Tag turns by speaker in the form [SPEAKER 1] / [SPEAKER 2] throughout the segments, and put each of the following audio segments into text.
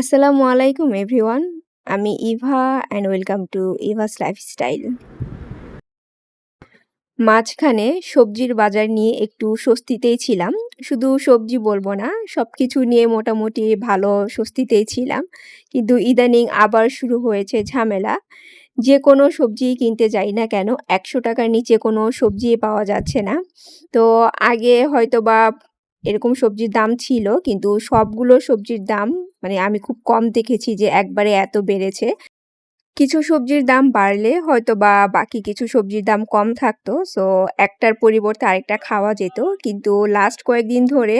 [SPEAKER 1] আসসালামু আলাইকুম, এভরিওয়ান। আমি Eva and welcome to Eva's lifestyle মাঝখানে সবজির বাজার নিয়ে একটু স্বস্তিতেই ছিলাম। শুধু সবজি বলব না সব কিছু নিয়ে মোটামুটি ভালো স্বস্তিতেই ছিলাম। কিন্তু ইদানিং আবার শুরু হয়েছে ঝামেলা। যে কোনো সবজি কিনতে যাই না কেন, একশো টাকার নিচে কোনো সবজি পাওয়া যাচ্ছে না। তো আগে হয়তো বা এরকম সবজির দাম ছিল, কিন্তু সবগুলো সবজির দাম মানে আমি খুব কম দেখেছি যে একবারে এত বেড়েছে। কিছু সবজির দাম বাড়লে হয়তো বা বাকি কিছু সবজির দাম কম থাকতো সো একটার পরিবর্তে আরেকটা খাওয়া যেত। কিন্তু লাস্ট কয়েকদিন ধরে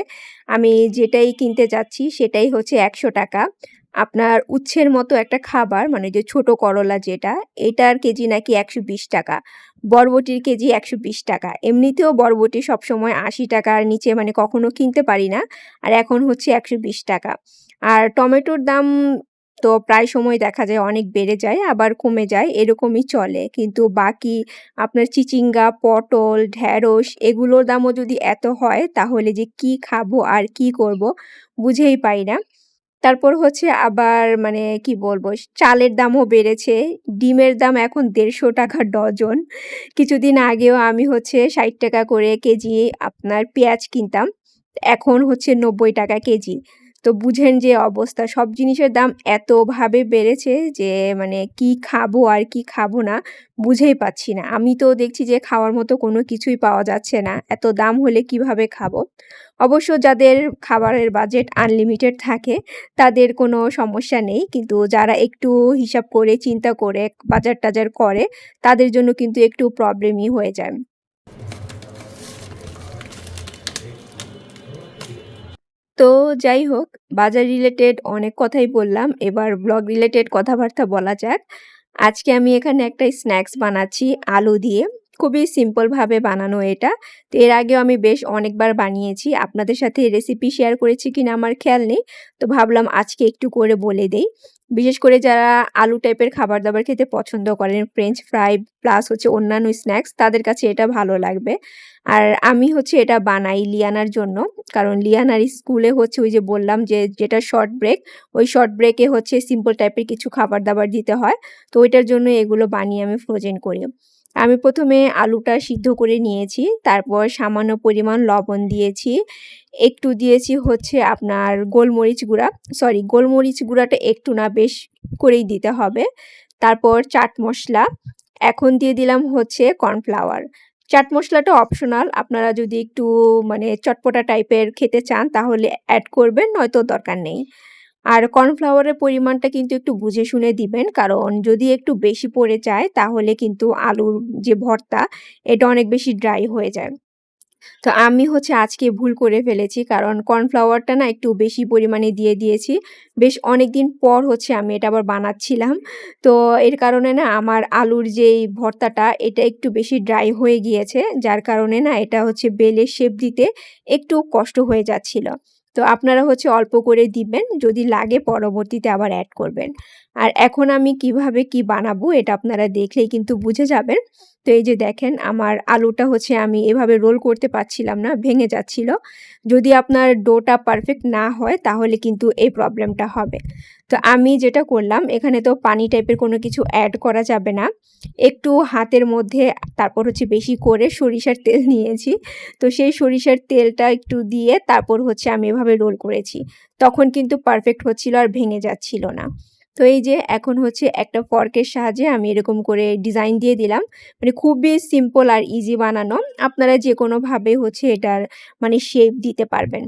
[SPEAKER 1] আমি যেটাই কিনতে যাচ্ছি সেটাই হচ্ছে একশো টাকা। আপনার উচ্ছের মতো একটা খাবার মানে যে ছোট করলা যেটা, এটার কেজি নাকি একশো বিশ টাকা, বরবটির কেজি একশো বিশ টাকা। এমনিতেও বরবটি সবসময় আশি টাকার নিচে মানে কখনো কিনতে পারি না, আর এখন হচ্ছে একশো বিশ টাকা। আর টমেটোর দাম তো প্রায় সময় দেখা যায় অনেক বেড়ে যায়, আবার কমে যায়, এরকমই চলে। কিন্তু বাকি আপনার চিচিঙ্গা, পটল ঢ্যাঁড়স এগুলোর দামও যদি এত হয়, তাহলে যে কি খাব আর কি করব, বুঝেই পাই না। তারপর হচ্ছে আবার মানে কি বলব, চালের দামও বেড়েছে। ডিমের দাম এখন দেড়শো টাকা ডজন। কিছুদিন আগেও আমি হচ্ছে ষাট টাকা করে কেজি আপনার পেঁয়াজ কিনতাম। এখন হচ্ছে নব্বই টাকা কেজি। তো বুঝেন যে অবস্থা। সব জিনিসের দাম এতভাবে বেড়েছে যে মানে কি খাব আর কি খাব না বুঝেই পাচ্ছি না। আমি তো দেখছি যে খাওয়ার মতো কোনো কিছুই পাওয়া যাচ্ছে না। এত দাম হলে কীভাবে খাব? অবশ্য যাদের খাবারের বাজেট আনলিমিটেড থাকে, তাদের কোনো সমস্যা নেই। কিন্তু যারা একটু হিসাব করে, চিন্তা করে বাজার টাজার করে, তাদের জন্য কিন্তু একটু প্রবলেমই হয়ে যায়। তো যাই হোক, বাজার রিলেটেড অনেক কথাই বললাম। এবার ব্লগ রিলেটেড কথাবার্তা বলা যাক। আজকে আমি এখানে একটা স্ন্যাক্স বানাচ্ছি, আলু দিয়ে। খুবই সিম্পলভাবে বানানো এটা। তো এর আগেও আমি বেশ অনেকবার বানিয়েছি। আপনাদের সাথে রেসিপি শেয়ার করেছি কিনা আমার খেয়াল নেই। তো ভাবলাম আজকে একটু করে বলে দেই। বিশেষ করে যারা আলু টাইপের খাবার দাবার খেতে পছন্দ করেন ফ্রেঞ্চ ফ্রাই প্লাস হচ্ছে অন্যান্য স্ন্যাক্স তাদের কাছে এটা ভালো লাগবে। আর আমি হচ্ছে এটা বানাই লিয়ানার জন্য, কারণ লিয়ানার স্কুলে হচ্ছে ওই যে বললাম যে যেটা শর্ট ব্রেক ওই শর্ট ব্রেকে হচ্ছে সিম্পল টাইপের কিছু খাবার দাবার দিতে হয়। তো ওইটার জন্য এগুলো বানিয়ে আমি ফ্রোজেন করি। আমি প্রথমে আলুটা সিদ্ধ করে নিয়েছি, তারপর সামান্য পরিমাণ লবণ দিয়েছি, একটু দিয়েছি হচ্ছে আপনার গোলমরিচ গুঁড়া সরি গোলমরিচ গুঁড়াটা একটু না বেশ করেই দিতে হবে, তারপর চাট মশলা, এখন দিয়ে দিলাম হচ্ছে কর্নফ্লাওয়ার, চাট মশলাটা অপশনাল আপনারা যদি একটু মানে চটপটা টাইপের খেতে চান তাহলে অ্যাড করবেন, নয়তো দরকার নেই। আর কর্নফ্লাওয়ারের পরিমাণটা কিন্তু একটু বুঝে শুনে দিবেন, কারণ যদি একটু বেশি পড়ে যায় তাহলে কিন্তু আলুর যে ভর্তা, এটা অনেক বেশি ড্রাই হয়ে যায়। তো আমি হচ্ছে আজকে ভুল করে ফেলেছি, কারণ কর্নফ্লাওয়ারটা না একটু বেশি পরিমাণে দিয়ে দিয়েছি। বেশ অনেক দিন পর হচ্ছে আমি এটা আবার বানাচ্ছিলাম। তো এর কারণে না আমার আলুর যেই ভর্তাটা, এটা একটু বেশি ড্রাই হয়ে গিয়েছে, যার কারণে না এটা হচ্ছে বেলের শেপ দিতে একটু কষ্ট হয়ে যাচ্ছিল। তো আপনারা হচ্ছে অল্প করে দিবেন যদি লাগে পরবর্তীতে আবার অ্যাড করবেন। আর এখন আমি কীভাবে কি বানাবো এটা আপনারা দেখলেই কিন্তু বুঝে যাবেন। তো এই যে দেখেন আমার আলুটা হচ্ছে আমি এভাবে রোল করতে পারছিলাম না, ভেঙে যাচ্ছিল। যদি আপনার ডোটা পারফেক্ট না হয় তাহলে কিন্তু এই প্রবলেমটা হবে। তো আমি যেটা করলাম, এখানে তো পানি টাইপের কোনো কিছু অ্যাড করা যাবে না। একটু হাতের মধ্যে তারপর হচ্ছে বেশি করে সরিষার তেল নিয়েছি। তো সেই সরিষার তেলটা একটু দিয়ে তারপর হচ্ছে আমি এভাবে রোল করেছি। তখন কিন্তু পারফেক্ট হচ্ছিল আর ভেঙে যাচ্ছিল না। তো এই যে এখন হচ্ছে একটা ফর্কের সাহায্যে আমি এরকম করে ডিজাইন দিয়ে দিলাম। মানে খুবই সিম্পল আর ইজি বানানো। আপনারা যে কোনোভাবে হচ্ছে এটার মানে শেপ দিতে পারবেন।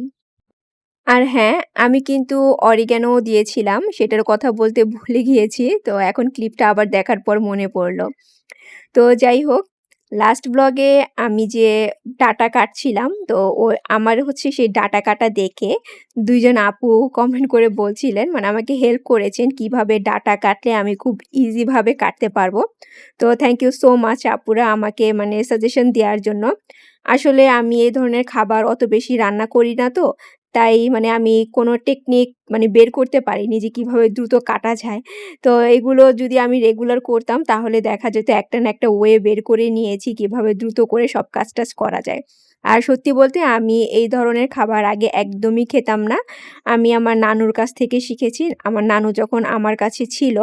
[SPEAKER 1] আর হ্যাঁ আমি কিন্তু অরিগ্যানোও দিয়েছিলাম। সেটার কথা বলতে ভুলে গিয়েছি। তো এখন ক্লিপটা আবার দেখার পর মনে পড়ল। তো যাই হোক লাস্ট ব্লগে আমি যে ডাটা কাটছিলাম, তো ও আমার হচ্ছে সেই ডাটা কাটা দেখে দুইজন আপু কমেন্ট করে বলছিলেন মানে আমাকে হেল্প করেছেন কীভাবে ডাটা কাটলে আমি খুব ইজিভাবে কাটতে পারব। তো থ্যাংক ইউ সো মাচ আপুরা আমাকে মানে সাজেশন দেওয়ার জন্য। আসলে আমি এই ধরনের খাবার অত বেশি রান্না করি না তো তাই মানে আমি কোনো টেকনিক মানে বের করতে পারিনি যে কীভাবে দ্রুত কাটা যায়। তো এগুলো যদি আমি রেগুলার করতাম তাহলে দেখা যেত একটা না একটা ওয়ে বের করে নিয়েছি কীভাবে দ্রুত করে সব কাজ-টাজ করা যায়। আর সত্যি বলতে আমি এই ধরনের খাবার আগে একদমই খেতাম না। আমি আমার নানুর কাছ থেকে শিখেছি। আমার নানু যখন আমার কাছে ছিল,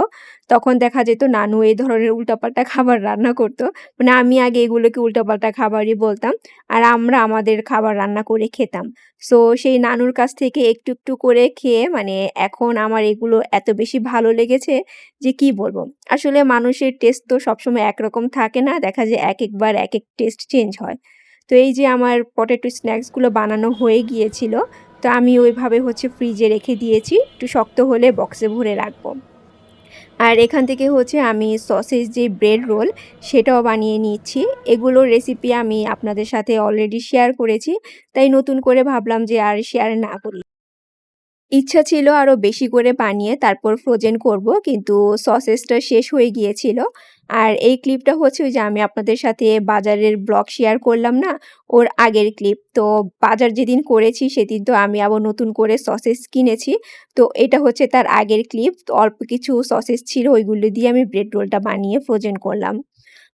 [SPEAKER 1] তখন দেখা যেত নানু এই ধরনের উল্টাপাল্টা খাবার রান্না করতো মানে আমি আগে এগুলোকে উল্টাপাল্টা খাবারই বলতাম। আর আমরা আমাদের খাবার রান্না করে খেতাম। সো সেই নানুর কাছ থেকে একটু, একটু করে খেয়ে মানে এখন আমার এগুলো এত বেশি ভালো লেগেছে যে কি বলব আসলে মানুষের টেস্ট তো সবসময় একরকম থাকে না। দেখা যায় এক একবার এক এক টেস্ট চেঞ্জ হয়। তো এই যে আমার পটেটো স্ন্যাক্সগুলো বানানো হয়ে গিয়েছিল। তো আমি ওইভাবে হচ্ছে ফ্রিজে রেখে দিয়েছি। একটু শক্ত হলে বক্সে ভরে রাখব। আর এখান থেকে হচ্ছে আমি সসেজ যে ব্রেড রোল, সেটাও বানিয়ে নিচ্ছি। এগুলোর রেসিপি আমি আপনাদের সাথে অলরেডি শেয়ার করেছি। তাই নতুন করে ভাবলাম যে আর শেয়ার না করি। ইচ্ছা ছিল আরও বেশি করে বানিয়ে তারপর ফ্রোজেন করব। কিন্তু সসেসটা শেষ হয়ে গিয়েছিল। আর এই ক্লিপটা হচ্ছে ওই যে আমি আপনাদের সাথে বাজারের ব্লগ শেয়ার করলাম না? ওর আগের ক্লিপ। তো বাজার যেদিন করেছি সেদিন তো আমি আবার নতুন করে সসেস কিনেছি। তো এটা হচ্ছে তার আগের ক্লিপ। অল্প কিছু সসেস ছিল ওইগুলো দিয়ে আমি ব্রেড রোলটা বানিয়ে ফ্রোজেন করলাম।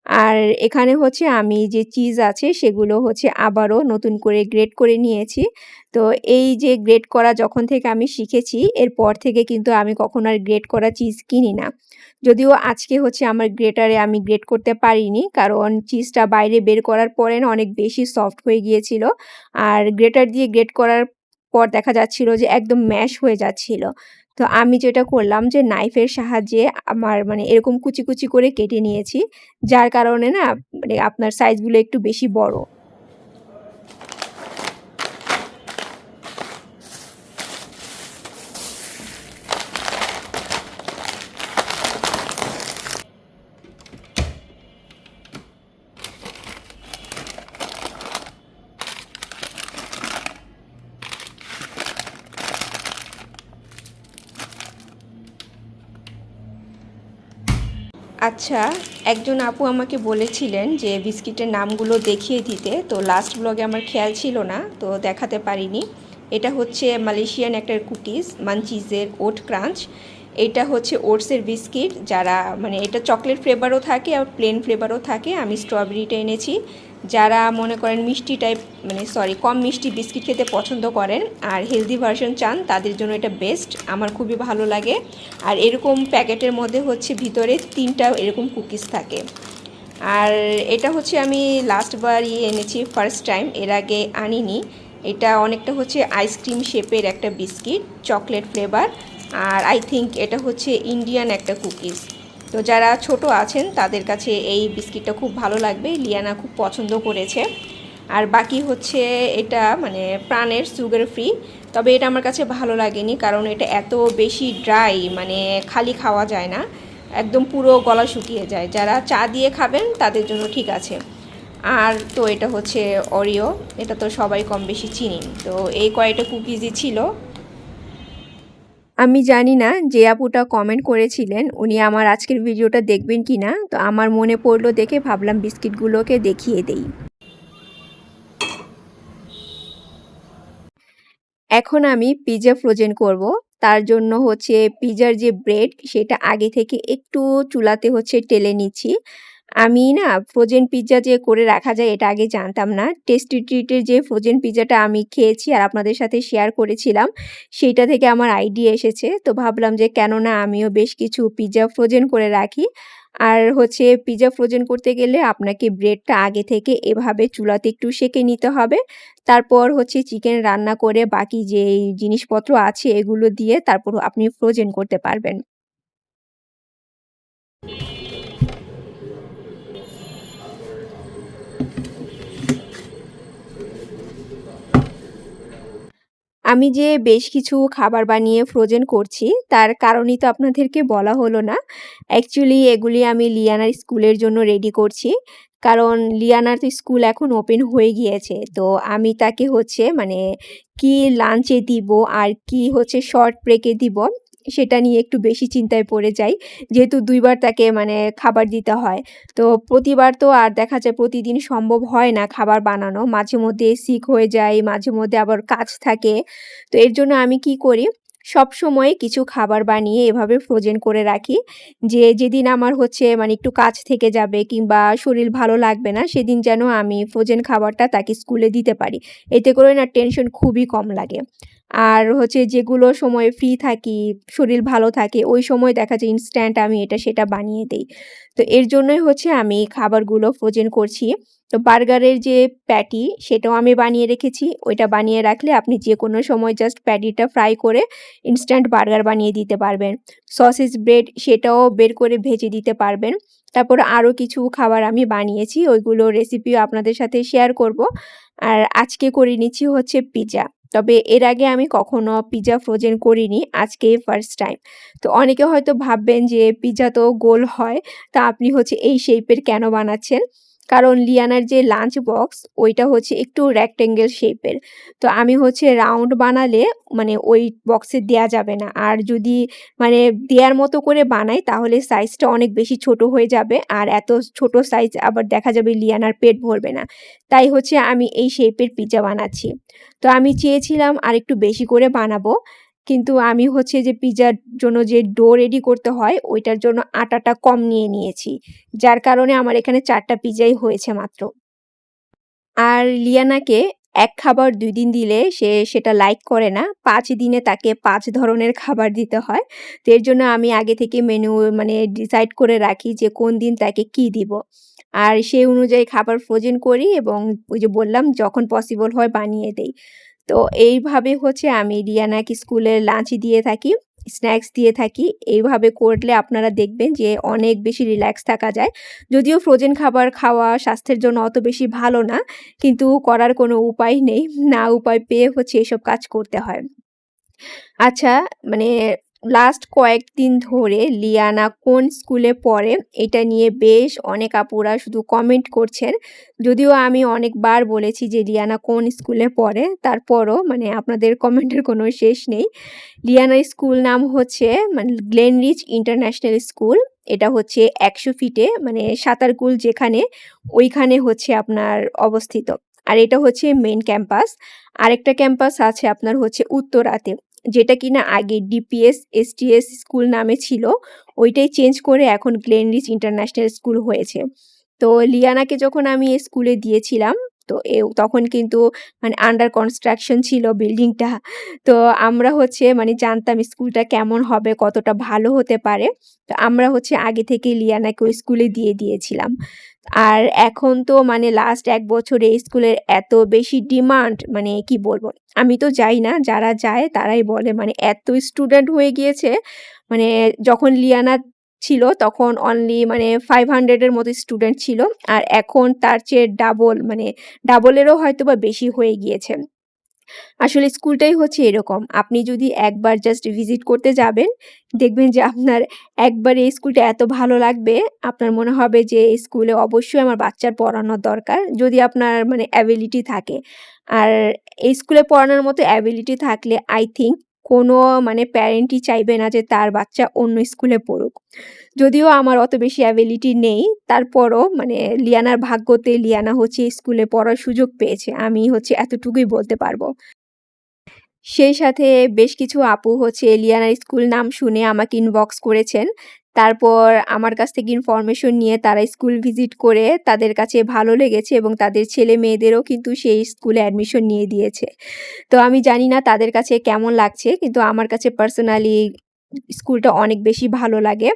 [SPEAKER 1] আর এখানে হচ্ছে আমি যে চিজ আছে সেগুলো হচ্ছে আবারও নতুন করে গ্রেড করে নিয়েছি। তো এই যে গ্রেড করা যখন থেকে আমি শিখেছি, এরপর থেকে কিন্তু আমি কখনো আর গ্রেড করা চিজ কিনি না। যদিও আজকে হচ্ছে আমার গ্রেটারে আমি গ্রেট করতে পারিনি। কারণ চিজটা বাইরে বের করার পরে না অনেক বেশি সফট হয়ে গিয়েছিল। আর গ্রেটার দিয়ে গ্রেট করার পর দেখা যাচ্ছিল যে একদম ম্যাশ হয়ে যাচ্ছিল। তো আমি যেটা করলাম যে নাইফের সাহায্যে আমার মানে এরকম কুচি, কুচি করে কেটে নিয়েছি। যার কারণে না মানে আপনার সাইজগুলো একটু বেশি বড়। আচ্ছা, একজন আপু আমাকে বলেছিলেন যে বিস্কিটের নামগুলো দেখিয়ে দিতে। তো লাস্ট ব্লগে আমার খেয়াল ছিল না, তো দেখাতে পারিনি। এটা হচ্ছে মালয়েশিয়ান একটা কুকিজ মানচিজের ওট ক্রাঞ্চ। এটা হচ্ছে ওটসের বিস্কিট যারা মানে এটা চকলেট ফ্লেভারও থাকে আর প্লেন ফ্লেভারও থাকে আমি স্ট্রবেরিটা এনেছি যারা মনে করেন মিষ্টি টাইপ মানে সরি কম মিষ্টি বিস্কিট খেতে পছন্দ করেন আর হেলদি ভার্সন চান, তাদের জন্য এটা বেস্ট আমার খুবই ভালো লাগে। আর এরকম প্যাকেটের মধ্যে হচ্ছে ভিতরে তিনটা এরকম কুকিজ থাকে। আর এটা হচ্ছে আমি লাস্টবার ইয়ে এনেছি ফার্স্ট টাইম এর আগে আনিনি। এটা অনেকটা হচ্ছে আইসক্রিম শেপের একটা বিস্কিট চকলেট ফ্লেভার আর আই থিঙ্ক এটা হচ্ছে ইন্ডিয়ান একটা কুকিজ তো যারা ছোট আছেন, তাদের কাছে এই বিস্কিটটা খুব ভালো লাগবে। লিয়ানা খুব পছন্দ করেছে। আর বাকি হচ্ছে এটা মানে প্রাণের সুগার ফ্রি। তবে এটা আমার কাছে ভালো লাগেনি, কারণ এটা এত বেশি ড্রাই মানে খালি খাওয়া যায় না। একদম পুরো গলা শুকিয়ে যায়। যারা চা দিয়ে খাবেন, তাদের জন্য ঠিক আছে। আর তো এটা হচ্ছে অরিও এটা তো সবাই কম বেশি চিনি তো এই কয়েকটা কুকিজই ছিল। আমি জানি না যে আপুটা কমেন্ট করেছিলেন, উনি আমার আজকের ভিডিওটা দেখবেন কি না তো আমার মনে পড়ল দেখে ভাবলাম বিস্কিটগুলোকে দেখিয়ে দেই। এখন আমি পিজা ফ্রোজেন করব, তার জন্য হচ্ছে পিজার যে ব্রেড সেটা আগে থেকে একটু চুলাতে হচ্ছে টেলে নিচ্ছি। আমি না ফ্রোজেন পিজ্জা যে করে রাখা যায় এটা আগে জানতাম না। টেস্টি ট্রিটের যে ফ্রোজেন পিজ্জাটা আমি খেয়েছি আর আপনাদের সাথে শেয়ার করেছিলাম, সেইটা থেকে আমার আইডিয়া এসেছে। তো ভাবলাম যে কেন না আমিও বেশ কিছু পিজ্জা ফ্রোজেন করে রাখি। আর হচ্ছে পিজ্জা ফ্রোজেন করতে গেলে আপনাকে ব্রেডটা আগে থেকে এভাবে চুলাতে একটু সেকে নিতে হবে। তারপর হচ্ছে চিকেন রান্না করে বাকি যে জিনিসপত্র আছে এগুলো দিয়ে তারপর আপনি ফ্রোজেন করতে পারবেন। আমি যে বেশ কিছু খাবার বানিয়ে ফ্রোজেন করছি, তার কারণই তো আপনাদেরকে বলা হলো না। অ্যাকচুয়ালি এগুলি আমি লিয়ানার স্কুলের জন্য রেডি করছি। কারণ লিয়ানার তো স্কুল এখন ওপেন হয়ে গিয়েছে। তো আমি তাকে হচ্ছে মানে কি লাঞ্চে দিব আর কি হচ্ছে শর্ট ব্রেকে দিব সেটা নিয়ে একটু বেশি চিন্তায় পড়ে যাই। যেহেতু দুইবার তাকে মানে খাবার দিতে হয়। তো প্রতিবার তো আর দেখা যায় প্রতিদিন সম্ভব হয় না খাবার বানানো। মাঝে মধ্যে সিক হয়ে যায় মাঝে মধ্যে আবার কাজ থাকে। তো এর জন্য আমি কি করি, সবসময় কিছু খাবার বানিয়ে এভাবে ফ্রোজেন করে রাখি। যে যেদিন আমার হচ্ছে মানে একটু কাজ থেকে যাবে কিংবা শরীর ভালো লাগবে না, সেদিন যেন আমি ফ্রোজেন খাবারটা তাকে স্কুলে দিতে পারি। এতে করে না টেনশন খুবই কম লাগে। আর হচ্ছে যেগুলো সময় ফ্রি থাকি, শরীর ভালো থাকে, ওই সময় দেখা যায় ইনস্ট্যান্ট আমি এটা সেটা বানিয়ে দেই। তো এর জন্যই হচ্ছে আমি খাবারগুলো ফ্রোজেন করছি। তো বার্গারের যে প্যাটি সেটাও আমি বানিয়ে রেখেছি। ওইটা বানিয়ে রাখলে আপনি যে কোনো সময় জাস্ট প্যাটিটা ফ্রাই করে ইনস্ট্যান্ট বার্গার বানিয়ে দিতে পারবেন। সসেজ ব্রেড সেটাও বের করে ভেজে দিতে পারবেন। তারপর আরও কিছু খাবার আমি বানিয়েছি। ওইগুলো রেসিপিও আপনাদের সাথে শেয়ার করব। আর আজকে করে নিচ্ছি হচ্ছে পিজ্জা। তবে এর আগে আমি কখনো পিজা ফ্রোজেন করিনি। আজকে ফার্স্ট টাইম। তো অনেকে হয়তো ভাববেন যে পিজা তো গোল হয়। তা আপনি হচ্ছে এই শেপের কেন বানাচ্ছেন? কারণ লিয়ানার যে লাঞ্চ বক্স ওইটা হচ্ছে একটু রেক্টেঙ্গেল শেপের। তো আমি হচ্ছে রাউন্ড বানালে মানে ওই বক্সে দেয়া যাবে না। আর যদি মানে দেয়ার মতো করে বানাই, তাহলে সাইজটা অনেক বেশি ছোট হয়ে যাবে। আর এত ছোট সাইজ আবার দেখা যাবে লিয়ানার পেট ভরবে না। তাই হচ্ছে আমি এই শেপের পিজ্জা বানাচ্ছি। তো আমি চেয়েছিলাম আর একটু বেশি করে বানাবো। কিন্তু আমি হচ্ছে যে পিজ্জার জন্য যে ডো রেডি করতে হয়, ওইটার জন্য আটাটা কম নিয়ে নিয়েছি। যার কারণে আমার এখানে ৪ টা পিজ্জাই হয়েছে মাত্র। আর লিয়ানাকে এক খাবার দুই দিন দিলে সে সেটা লাইক করে না। পাঁচ দিনে তাকে পাঁচ ধরনের খাবার দিতে হয়। তো এর জন্য আমি আগে থেকে মেনু মানে ডিসাইড করে রাখি যে কোন দিন তাকে কি দিব। আর সেই অনুযায়ী খাবার ফ্রোজেন করি এবং ওই যে বললাম, যখন পসিবল হয় বানিয়ে দেই। তো এইভাবে হচ্ছে আমি রিয়ানাকে স্কুলে লাঞ্চ দিয়ে থাকি, স্ন্যাক্স দিয়ে থাকি। এইভাবে করলে আপনারা দেখবেন যে অনেক বেশি রিল্যাক্স থাকা যায়। যদিও ফ্রোজেন খাবার খাওয়া স্বাস্থ্যের জন্য অত বেশি ভালো না। কিন্তু করার কোনো উপায় নেই। না উপায় পেয়ে হচ্ছে এসব কাজ করতে হয়। আচ্ছা মানে লাস্ট কয়েকদিন ধরে লিয়ানা কোন স্কুলে পড়ে, এটা নিয়ে বেশ অনেক আপুরা শুধু কমেন্ট করছেন। যদিও আমি অনেকবার বলেছি যে লিয়ানা কোন স্কুলে পড়ে। তারপরও মানে আপনাদের কমেন্টের কোনো শেষ নেই। লিয়ানার স্কুল নাম হচ্ছে মানে গ্লেনরিচ ইন্টারন্যাশনাল স্কুল। এটা হচ্ছে ১০০ ফিটে মানে সাঁতারকুল যেখানে, ওইখানে হচ্ছে আপনার অবস্থিত। আর এটা হচ্ছে মেন ক্যাম্পাস। আরেকটা ক্যাম্পাস আছে আপনার হচ্ছে উত্তরাতে। যেটা কিনা আগে ডিপিএস, এসটিএস স্কুল নামে ছিল। ওইটাই চেঞ্জ করে এখন গ্লেনরিচ ইন্টারন্যাশনাল স্কুল হয়েছে। তো লিয়ানাকে যখন আমি স্কুলে দিয়েছিলাম তো এ তখন কিন্তু মানে আন্ডার কনস্ট্রাকশন ছিল বিল্ডিংটা। তো আমরা হচ্ছে মানে জানতাম স্কুলটা কেমন হবে, কতটা ভালো হতে পারে। তো আমরা হচ্ছে আগে থেকেই লিয়ানাকে ওই স্কুলে দিয়ে দিয়েছিলাম। আর এখন তো মানে লাস্ট এক বছরে স্কুলের এত বেশি ডিমান্ড মানে কি বলব? আমি তো যাই না, যারা যায় তারাই বলে মানে এত স্টুডেন্ট হয়ে গিয়েছে। মানে যখন লিয়ানা ছিল তখন অনলি মানে ফাইভ হান্ড্রেডের মতো স্টুডেন্ট ছিল। আর এখন তার চেয়ে ডাবল মানে ডাবলেরও হয়তো বা বেশি হয়ে গিয়েছে। আসলে স্কুলটাই হচ্ছে এরকম। আপনি যদি একবার জাস্ট ভিজিট করতে যাবেন, দেখবেন যে আপনার একবার এই স্কুলটা এত ভালো লাগবে, আপনার মনে হবে যে এই স্কুলে অবশ্যই আমার বাচ্চার পড়ানোর দরকার। যদি আপনার মানে অ্যাবিলিটি থাকে। আর এই স্কুলে পড়ানোর মতো অ্যাবিলিটি থাকলে আই থিংক কোনো মানে প্যারেন্টই চাইবে না যে তার বাচ্চা অন্য স্কুলে পড়ুক। যদিও আমার অত বেশি অ্যাবিলিটি নেই, তারপরও মানে লিয়ানার ভাগ্যতে লিয়ানা হচ্ছে স্কুলে পড়ার সুযোগ পেয়েছে। আমি হচ্ছে এতটুকুই বলতে পারব সেই সাথে বেশ কিছু আপু হচ্ছে লিয়ানার স্কুল নাম শুনে আমাকে ইনবক্স করেছেন। তারপর আমার কাছ থেকে ইনফরমেশন নিয়ে তারা স্কুল ভিজিট করে তাদের কাছে ভালো লেগেছে এবং তাদের ছেলে-মেয়েদেরও কিন্তু সেই স্কুলে অ্যাডমিশন নিয়ে দিয়েছে। তো আমি জানি না তাদের কাছে কেমন লাগছে, কিন্তু আমার কাছে পার্সোনালি স্কুলটা অনেক বেশি ভালো লাগে।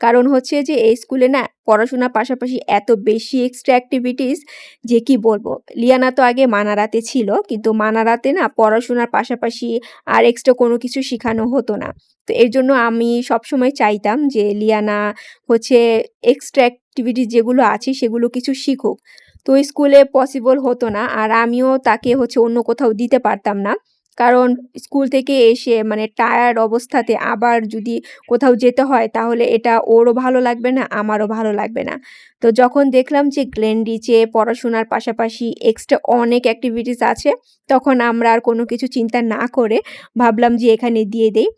[SPEAKER 1] কারণ হচ্ছে যে, এই স্কুলে না পড়াশোনার পাশাপাশি এত বেশি এক্সট্রা অ্যাক্টিভিটিস যে, কি বলব। লিয়ানা তো আগে মানারাতে ছিল। কিন্তু মানারাতে না পড়াশোনার পাশাপাশি আর এক্সট্রা কোনো কিছু শেখানো হতো না। তো এর জন্য আমি সবসময় চাইতাম যে, লিয়ানা হচ্ছে এক্সট্রা অ্যাক্টিভিটিস যেগুলো আছে সেগুলো কিছু শিখুক। তো স্কুলে পসিবল হতো না। আর আমিও তাকে হচ্ছে অন্য কোথাও দিতে পারতাম না। কারণ স্কুল থেকে এসে মানে টায়ার্ড অবস্থাতে আবার যদি কোথাও যেতে হয় তাহলে এটা ওরও ভালো লাগবে না, আমারও ভালো লাগবে না। তো যখন দেখলাম যে গ্লেনরিচে পড়াশোনার পাশাপাশি এক্সট্রা অনেক অ্যাক্টিভিটিস আছে, তখন আমরা আর কোনো কিছু চিন্তা না করে ভাবলাম যে এখানে দিয়ে দেই।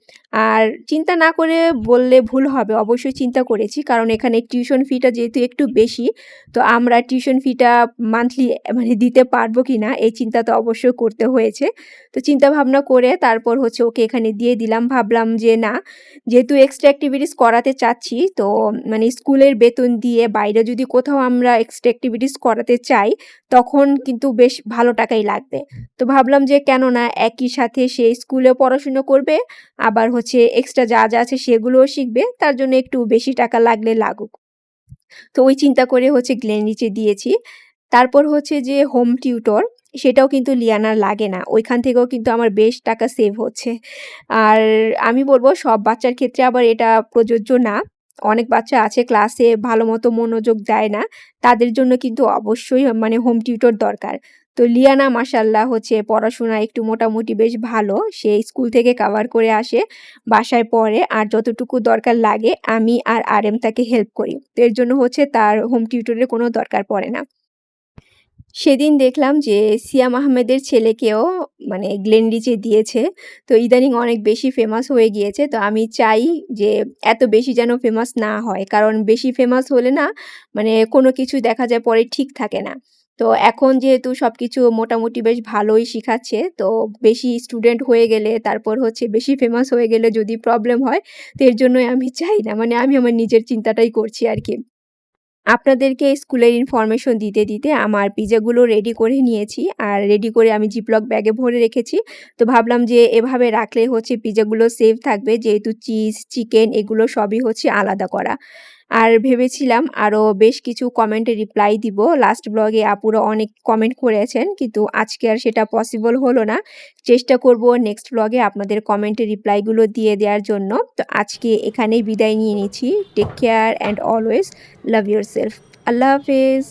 [SPEAKER 1] আর চিন্তা না করে বললে ভুল হবে। অবশ্যই চিন্তা করেছি। কারণ এখানে টিউশন ফিটা যেহেতু একটু বেশি, তো আমরা টিউশন ফিটা মান্থলি মানে দিতে পারব কি না এই চিন্তা তো অবশ্যই করতে হয়েছে। তো চিন্তা ভাবনা করে তারপর হচ্ছে ওকে এখানে দিয়ে দিলাম। ভাবলাম যে না, যেহেতু এক্সট্রা অ্যাক্টিভিটিস করাতে চাচ্ছি তো মানে স্কুলের বেতন দিয়ে বাইরে যদি কোথাও আমরা এক্সট্রা এক্টিভিটিস করাতে চাই, তখন কিন্তু বেশ ভালো টাকাই লাগবে। তো ভাবলাম যে কেন না একই সাথে সে স্কুলে পড়াশুনো করবে, আবার হচ্ছে এক্সট্রা যা, যা আছে সেগুলোও শিখবে। তার জন্য একটু বেশি টাকা লাগলে লাগুক। তো ওই চিন্তা করে হচ্ছে গ্লেনরিচে দিয়েছি। তারপর হচ্ছে যে হোম টিউটর সেটাও কিন্তু লিয়ানার লাগে না। ওইখান থেকেও কিন্তু আমার বেশ টাকা সেভ হচ্ছে। আর আমি বলব সব বাচ্চার ক্ষেত্রে আবার এটা প্রযোজ্য না। অনেক বাচ্চা আছে ক্লাসে ভালো মতো মনোযোগ দেয় না। তাদের জন্য কিন্তু অবশ্যই মানে হোম টিউটর দরকার। তো লিয়ানা মাসাল্লাহ হচ্ছে পড়াশোনা একটু মোটামুটি বেশ ভালো। সে স্কুল থেকে কাভার করে আসে, বাসায় পড়ে আর যতটুকু দরকার লাগে আমি আর আরেম তাকে হেল্প করি। তো এর জন্য হচ্ছে তার হোম টিউটরের কোনো দরকার পড়ে না। সেদিন দেখলাম যে সিয়াম আহমেদের ছেলেকেও মানে গ্লেনরিচে দিয়েছে। তো ইদানিং অনেক বেশি ফেমাস হয়ে গিয়েছে। তো আমি চাই যে এত বেশি যেন ফেমাস না হয়। কারণ বেশি ফেমাস হলে না মানে কোনো কিছু দেখা যায় পরে ঠিক থাকে না। তো এখন যেহেতু সব কিছু মোটামুটি বেশ ভালোই শিখাচ্ছে, তো বেশি স্টুডেন্ট হয়ে গেলে তারপর হচ্ছে বেশি ফেমাস হয়ে গেলে যদি প্রবলেম হয়, তো এর জন্যই আমি চাই না। মানে আমি আমার নিজের চিন্তাটাই করছি আরকি। আপনাদেরকে স্কুলের ইনফরমেশন দিতে, দিতে আমার পিজাগুলো রেডি করে নিয়েছি। আর রেডি করে আমি জিপলক ব্যাগে ভরে রেখেছি। তো ভাবলাম যে এভাবে রাখলে হচ্ছে পিজাগুলো সেফ থাকবে যেহেতু চিজ, চিকেন এগুলো সবই হচ্ছে আলাদা করা। আর ভেবেছিলাম আরও বেশ কিছু কমেন্টে রিপ্লাই দিব। লাস্ট ব্লগে আপুরা অনেক কমেন্ট করেছেন, কিন্তু আজকে আর সেটা পসিবল হলো না। চেষ্টা করব নেক্সট ব্লগে আপনাদের কমেন্টের রিপ্লাইগুলো দিয়ে দেওয়ার জন্য। তো আজকে এখানেই বিদায় নিয়ে নিচ্ছি। Take care and always love your yourself. আল্লাহ হাফেজ।